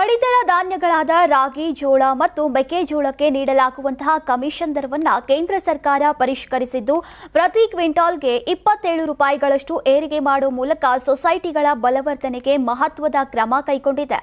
ಪಡಿತರ ಧಾನ್ಯಗಳಾದ ರಾಗಿ, ಜೋಳ ಮತ್ತು ಮೆಕ್ಕೆಜೋಳಕ್ಕೆ ನೀಡಲಾಗುವಂತಹ ಕಮಿಷನ್ ದರವನ್ನ ಕೇಂದ್ರ ಸರ್ಕಾರ ಪರಿಷ್ಕರಿಸಿದ್ದು, ಪ್ರತಿ ಕ್ವಿಂಟಾಲ್ಗೆ ಇಪ್ಪತ್ತೇಳು ರೂಪಾಯಿಗಳಷ್ಟು ಏರಿಕೆ ಮಾಡುವ ಮೂಲಕ ಸೊಸೈಟಿಗಳ ಬಲವರ್ಧನೆಗೆ ಮಹತ್ವದ ಕ್ರಮ ಕೈಗೊಂಡಿದೆ.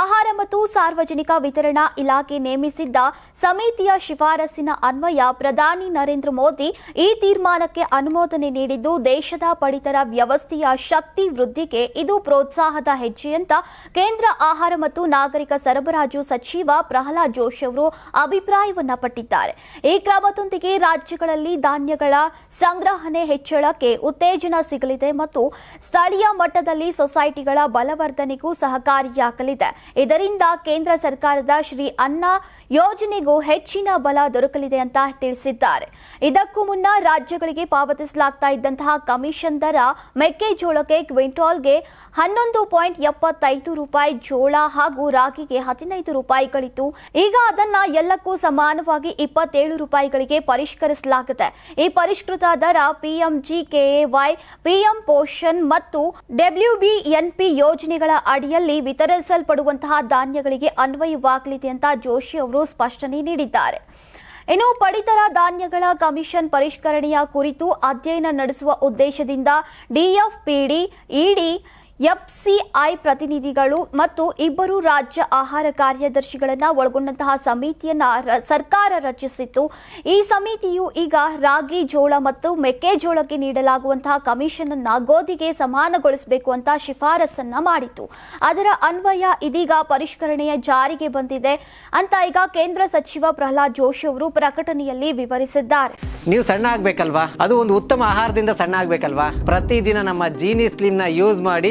ಆಹಾರ ಮತ್ತು ಸಾರ್ವಜನಿಕ ವಿತರಣಾ ಇಲಾಖೆ ನೇಮಿಸಿದ್ದ ಸಮಿತಿಯ ಶಿಫಾರಸಿನ ಅನ್ವಯ ಪ್ರಧಾನಿ ನರೇಂದ್ರ ಮೋದಿ ಈ ತೀರ್ಮಾನಕ್ಕೆ ಅನುಮೋದನೆ ನೀಡಿದ್ದು, ದೇಶದ ಪಡಿತರ ವ್ಯವಸ್ಥೆಯ ಶಕ್ತಿ ವೃದ್ಧಿಗೆ ಇದು ಪ್ರೋತ್ಸಾಹದ ಹೆಜ್ಜೆಯಂತ ಕೇಂದ್ರ ಆಹಾರ ಮತ್ತು ನಾಗರಿಕ ಸರಬರಾಜು ಸಚಿವ ಪ್ರಹ್ಲಾದ್ ಜೋಶಿ ಅವರು ಅಭಿಪ್ರಾಯವನ್ನ ಪಟ್ಟಿದ್ದಾರೆ. ಈ ಕ್ರಮದೊಂದಿಗೆ ರಾಜ್ಯಗಳಲ್ಲಿ ಧಾನ್ಯಗಳ ಸಂಗ್ರಹಣೆ ಹೆಚ್ಚಳಕ್ಕೆ ಉತ್ತೇಜನ ಸಿಗಲಿದೆ ಮತ್ತು ಸ್ಥಳೀಯ ಮಟ್ಟದಲ್ಲಿ ಸೊಸೈಟಿಗಳ ಬಲವರ್ಧನೆಗೂ ಸಹಕಾರಿಯಾಗಲಿದೆ. ಇದರಿಂದ ಕೇಂದ್ರ ಸರ್ಕಾರದ ಶ್ರೀ ಅನ್ನ ಯೋಜನೆಗೂ ಹೆಚ್ಚಿನ ಬಲ ದೊರಕಲಿದೆ ಅಂತ ತಿಳಿಸಿದ್ದಾರೆ. ಇದಕ್ಕೂ ಮುನ್ನ ರಾಜ್ಯಗಳಿಗೆ ಪಾವತಿಸಲಾಗ್ತಾ ಇದ್ದಂತಹ ಕಮಿಷನ್ ದರ ಮೆಕ್ಕೆಜೋಳಕ್ಕೆ ಕ್ವಿಂಟಾಲ್ಗೆ ಹನ್ನೊಂದು ಪಾಯಿಂಟ್ ಎಪ್ಪತ್ತೈದು ರೂಪಾಯಿ ಜೋಳ ಹಾಗೂ ರಾಗಿಗೆ ಹದಿನೈದು ರೂಪಾಯಿಗಳಿತ್ತು. ಈಗ ಅದನ್ನ ಎಲ್ಲಕ್ಕೂ ಸಮಾನವಾಗಿ ಇಪ್ಪತ್ತೇಳು ರೂಪಾಯಿಗಳಿಗೆ ಪರಿಷ್ಕರಿಸಲಾಗಿದೆ. ಈ ಪರಿಷ್ಕೃತ ದರ ಪಿಎಂಜಿಕೆಎವೈ ಪಿಎಂ ಪೋಷನ್ ಮತ್ತು ಡಬ್ಲ್ಯೂಬಿಎನ್ಪಿ ಯೋಜನೆಗಳ ಅಡಿಯಲ್ಲಿ ವಿತರಿಸಲ್ಪಡುವಂತಹ ಧಾನ್ಯಗಳಿಗೆ ಅನ್ವಯವಾಗಲಿದೆ ಅಂತ ಜೋಶಿ ಅವರು ಸ್ಪಷ್ಟನೆ ನೀಡಿದ್ದಾರೆ. ಇನ್ನು ಪಡಿತರ ಧಾನ್ಯಗಳ ಕಮಿಷನ್ ಪರಿಷ್ಕರಣೆಯ ಕುರಿತು ಅಧ್ಯಯನ ನಡೆಸುವ ಉದ್ದೇಶದಿಂದ ಡಿಎಫ್ಪಿಡಿ ಇಡಿ ಎಫ್ಸಿಐ ಪ್ರತಿನಿಧಿಗಳು ಮತ್ತು ಇಬ್ಬರು ರಾಜ್ಯ ಆಹಾರ ಕಾರ್ಯದರ್ಶಿಗಳನ್ನು ಒಳಗೊಂಡಂತಹ ಸಮಿತಿಯನ್ನ ಸರ್ಕಾರ ರಚಿಸಿತ್ತು. ಈ ಸಮಿತಿಯು ಈಗ ರಾಗಿ ಜೋಳ ಮತ್ತು ಮೆಕ್ಕೆಜೋಳಕ್ಕೆ ನೀಡಲಾಗುವಂತಹ ಕಮಿಷನ್ ಅನ್ನ ಗೋಧಿಗೆ ಸಮಾನಗೊಳಿಸಬೇಕು ಅಂತ ಶಿಫಾರಸನ್ನ ಮಾಡಿತು ಅದರ ಅನ್ವಯ ಇದೀಗ ಪರಿಷ್ಕರಣೆಯ ಜಾರಿಗೆ ಬಂದಿದೆ ಅಂತ ಈಗ ಕೇಂದ್ರ ಸಚಿವ ಪ್ರಹ್ಲಾದ್ ಜೋಶಿ ಅವರು ಪ್ರಕಟಣೆಯಲ್ಲಿ ವಿವರಿಸಿದ್ದಾರೆ. ನೀವು ಸಣ್ಣ ಆಗ್ಬೇಕಲ್ವಾ? ಅದು ಒಂದು ಉತ್ತಮ ಆಹಾರದಿಂದ ಸಣ್ಣ ಆಗ್ಬೇಕಲ್ವಾ? ಪ್ರತಿದಿನ ನಮ್ಮ ಜೀನಿ ಸ್ಲಿಮ್ನ ಯೂಸ್ ಮಾಡಿ